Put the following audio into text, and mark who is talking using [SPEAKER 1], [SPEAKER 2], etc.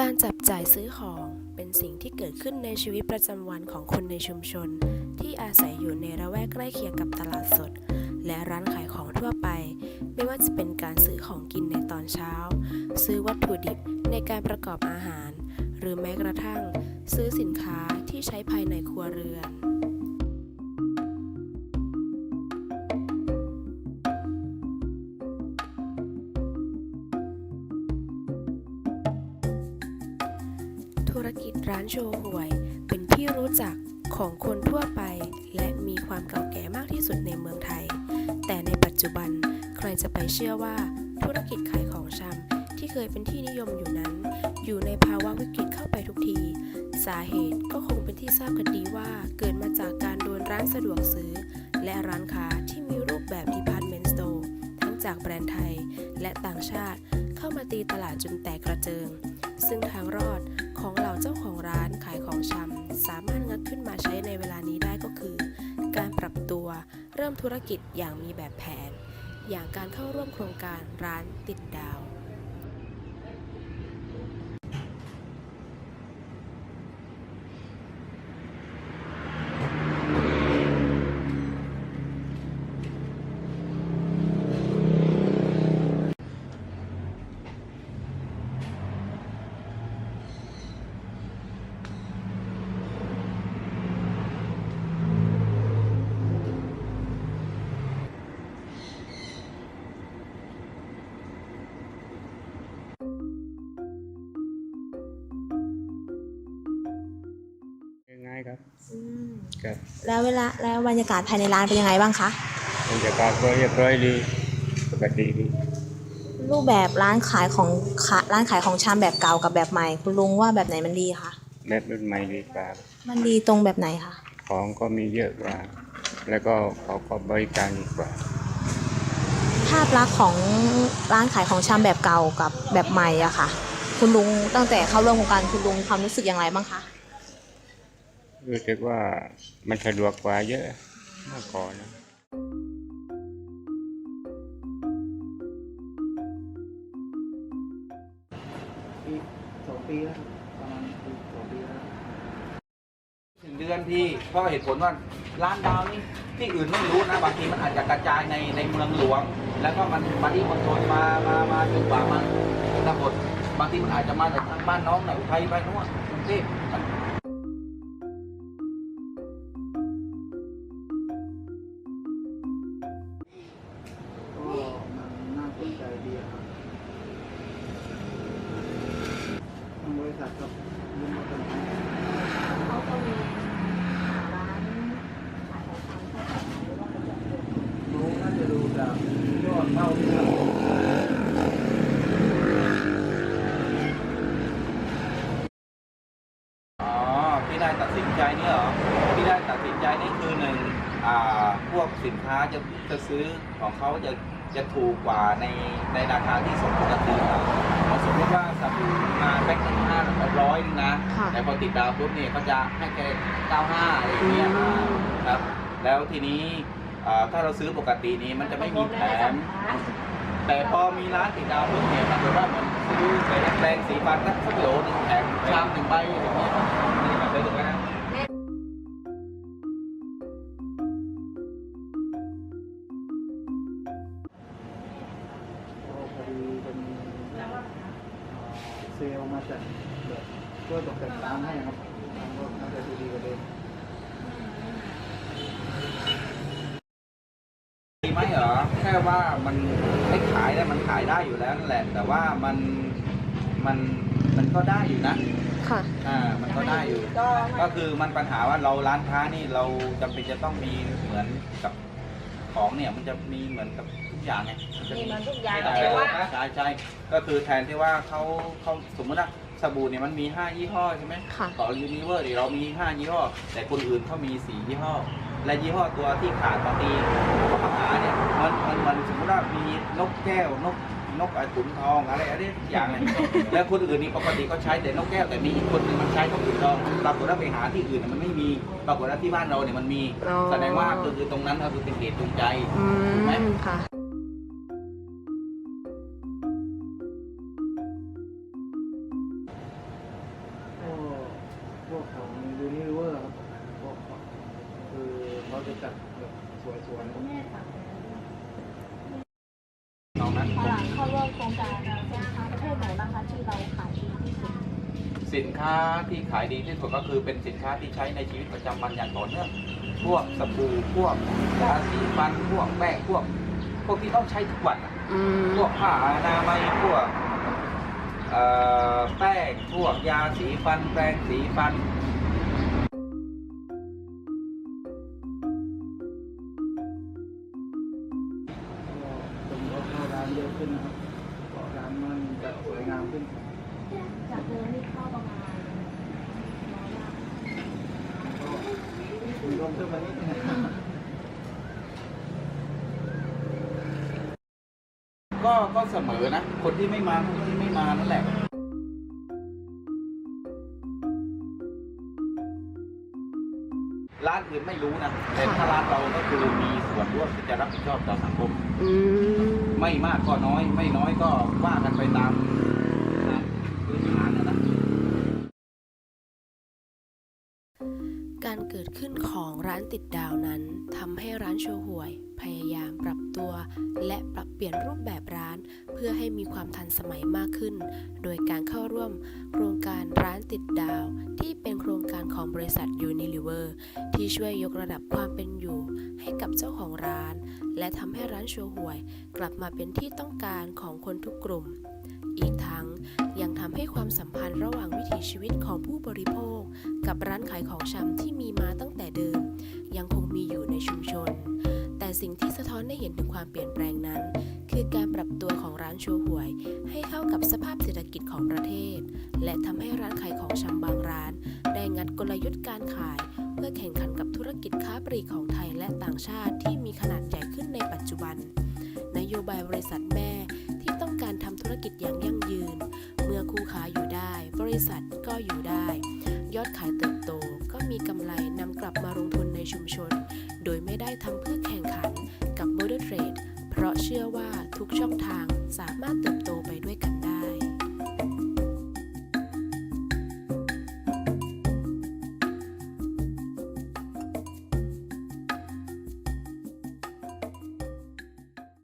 [SPEAKER 1] การจับจ่ายซื้อของเป็นสิ่งที่เกิดขึ้นในชีวิตประจำวันของคนในชุมชน ที่อาศัยอยู่ในระแวกใกล้เคียงกับตลาดสด และร้านขายของทั่วไป ไม่ว่าจะเป็นการซื้อของกินในตอนเช้า ซื้อวัตถุดิบในการประกอบอาหาร หรือแม้กระทั่ง ซื้อสินค้าที่ใช้ภายในครัวเรือน ธุรกิจร้านโชว์หวย เป็นที่รู้จักของคนทั่วไป และมีความเก่าแก่มากที่สุดในเมืองไทย แต่ในปัจจุบันใครจะไปเชื่อว่า ธุรกิจขายของชำที่เคยเป็นที่นิยมอยู่นั้น อยู่ในภาวะวิกฤตเข้าไปทุกที สาเหตุก็คงเป็นที่ทราบกันดีว่าเกิดมาจากการโดนร้านสะดวกซื้อ และร้านค้าที่มีรูปแบบ Department Store ทั้งจากแบรนด์ไทยและต่างชาติ เข้ามาตีตลาดจนแตกกระเจิง ซึ่งทางรอด ของเหล่าเจ้าของร้านขายของชำสามารถงัดขึ้นมาใช้ในเวลานี้ได้ก็คือ การปรับตัวเริ่มธุรกิจอย่างมีแบบแผน อย่างการเข้าร่วมโครงการร้านติดดาว
[SPEAKER 2] ครับ
[SPEAKER 3] แล้วเวลาแล้วบรรยากาศภายในร้านเป็นยังไงบ้างคะ
[SPEAKER 2] บรรยากาศก็เรียบร้อยดีปกติดี
[SPEAKER 3] รูปแบบร้านขายของขาร้านขายของชำแบบเก่ากับแบบใหม่คุณลุงว่าแบบไหนมันดีคะ
[SPEAKER 2] แบบรุ่นใหม่ดีกว่า
[SPEAKER 3] มันดีตรงแบบไหนคะ
[SPEAKER 2] ของก็มีเยอะกว่า แล้วก็เขาก็บริการดีกว่า
[SPEAKER 3] ภาพลักษณ์ของร้านขายของชำแบบเก่ากับแบบใหม่อะค่ะ คุณลุงตั้งแต่เข้าร่วมโครงการคุณลุงความรู้สึกอย่างไรบ้างคะ
[SPEAKER 2] รู้สึกว่ามันสะดวกกว่าเยอะเมื่อก่อนนะ
[SPEAKER 4] ปีสองปีแล้วครับประมาณปีสองปีแล้วถึงเดือนพี่เพราะเหตุผลว่าร้านดาวนี่ที่อื่นไม่รู้นะบางทีมันอาจจะกระจายในในเมืองหลวง แล้วก็มันมาที่มณฑลมามามาจนกว่ามันตำบลบางทีมันอาจจะมาจากทางบ้านน้องหนอุทัยไปโน่นกรุงเทพมัน เท่าที่เราอ๋อที่ได้ตัดสินใจนี่เหรอที่ได้ตัดสินใจนี่คือหนึ่งอ่าพวกสินค้าจะจะซื้อของเขาจะจะถูกกว่าในในราคาที่สมปกติครับสมมติว่าสบู่มาแพ็คหนึ่งห้าร้อยนึงนะ
[SPEAKER 3] ค่ะ
[SPEAKER 4] แต่พอติดดาวปุ๊บเนี่ยเขาจะให้แค่95อะไรอย่างเงี้ย
[SPEAKER 3] อืม
[SPEAKER 4] ครับ แล้วทีนี้ อ่าถ้าเราซื้อปกตินี้มันจะไม่มีแถม แต่พอมีร้านติดดาวปุ๊บเนี่ยปรากฏว่าเหมือนซื้อใส่แปรงสีฟันสักสักโหลหนึ่งแถมชามหนึ่งใบอย่างเงี้ยนี่มาซื้อถูกไหมนะเซลมาจากแบบช่วยตกแต่งร้านให้ครับทางก็น่าจะดีกว่าเดิมดีไหมเหรอ แค่ ว่ามันให้ขายได้มันขายได้อยู่แล้วนั่นแหละ แต่ว่ามันมันมันก็ได้อยู่นะ
[SPEAKER 3] ค่ะ
[SPEAKER 4] อ่ามันก็ได้อยู่ ก็คือมันปัญหาว่าเราร้านค้านี่เราจำเป็นจะต้องมีเหมือนกับของเนี่ยมันจะมีเหมือนกับทุกอย่างไงมันจะ
[SPEAKER 5] มีเหมือนทุกอย่าง
[SPEAKER 4] ใช่
[SPEAKER 5] แต่ว่า
[SPEAKER 4] ใช่ใช่ก็คือแทนที่ว่าเขาเขาสมมติว่าสบู่เนี่ยมันมี 5 ยี่ห้อใช่ไหม
[SPEAKER 3] ค่ะ
[SPEAKER 4] ของยูนิเวอร์เนี่ยเรามี 5 ยี่ห้อ แต่คนอื่นเขามี 4 ยี่ห้อ และยี่ห้อตัวที่ขาดบางทีเขามาหาเนี่ยมัน มันมันสมมติว่ามีนกแก้วนกนกไอ้ขุนทองอะไรอะไรอย่างเนี่ยแล้วคนอื่นนี่ปกติก็ใช้แต่นกแก้วแต่มีอีกคนหนึงมันใช้นกขุนทองปรากฏว่าไปหาที่อื่นน่ะมันไม่มีปรากฏว่าที่บ้านเราเนี่ยมันมี
[SPEAKER 3] อ๋อ
[SPEAKER 4] แสดงว่าคือคือตรงนั้นก็คือเป็นเหตุจูงใจ
[SPEAKER 3] อื
[SPEAKER 4] ถูกไหม
[SPEAKER 3] มค่ะ
[SPEAKER 4] กา
[SPEAKER 3] รสินค้าประเภทไหนบ้างคะที่เราขายดีที่สุด
[SPEAKER 4] สินค้าที่ขายดีที่สุดก็คือเป็นสินค้าที่ใช้ในชีวิตประจำวันอย่างต่อเนื่องพวกสบู่พวกยาสีฟันพวกแป้งพวก พวกที่ต้องใช้ทุกวันอะ
[SPEAKER 1] อืม
[SPEAKER 4] พวกผ้าอนามัยพวกเอ่อแป้งพวกยาสีฟันแปรงสีฟัน
[SPEAKER 5] ผมก็เข้าร้านเยอะขึ้นนะครับเพราะร้าน มันจะสวยงามขึ้น
[SPEAKER 3] จากเดิมที่เข้าประมาณร้อยละ
[SPEAKER 5] ก็มีรวมขึ้นมานิดนึงนะครับ
[SPEAKER 4] ก็ก็เสมอนะ คนที่ไม่มาคนที่ไม่มานั่นแหละร้านอื่นไม่รู้นะแต่ถ้าร้านเราก็คือมีส่วนร่วมที่จะรับผิดชอบต่อสังคม
[SPEAKER 1] อืม
[SPEAKER 4] ไม่มากก็น้อย ไม่น้อยก็ว่ากันไปตาม
[SPEAKER 1] ร้านติดดาวนั้นทำให้ร้านโชห่วย พยายามปรับตัว และปรับเปลี่ยนรูปแบบร้าน เพื่อให้มีความทันสมัยมากขึ้น โดยการเข้าร่วม โครงการร้านติดดาว ที่เป็นโครงการของบริษัท Unilever ที่ช่วยยกระดับความเป็นอยู่ ให้กับเจ้าของร้าน และทำให้ร้านโชห่วย กลับมาเป็นที่ต้องการของคนทุกกลุ่ม อีกทั้งยังทำให้ความสัมพันธ์ระหว่างวิถีชีวิตของผู้บริโภค กับร้านขายของชำที่มีมาตั้งแต่เดิม ยังคงมีอยู่ในชุมชน แต่สิ่งที่สะท้อนให้เห็นถึงความเปลี่ยนแปลงนั้น คือการปรับตัวของร้านโชห่วย ให้เข้ากับสภาพเศรษฐกิจของประเทศ และทำให้ร้านขายของชำบางร้าน ได้งัดกลยุทธ์การขาย เพื่อแข่งขันกับธุรกิจค้าปลีกของไทยและต่างชาติที่มีขนาดใหญ่ขึ้นในปัจจุบัน นโยบายบริษัทแม่ที่ต้องการทำธุรกิจอย่างยั่งยืน เมื่อคู่ค้าอยู่ได้ บริษัทก็อยู่ได้ ยอดขายเติบโต องมีกำไรนำกลับมาลงทุนในชุมชน โดยไม่ได้ทำเพื่อแข่งขันกับ Border Trade เพราะเชื่อว่าทุกช่องทางสามารถเติบโต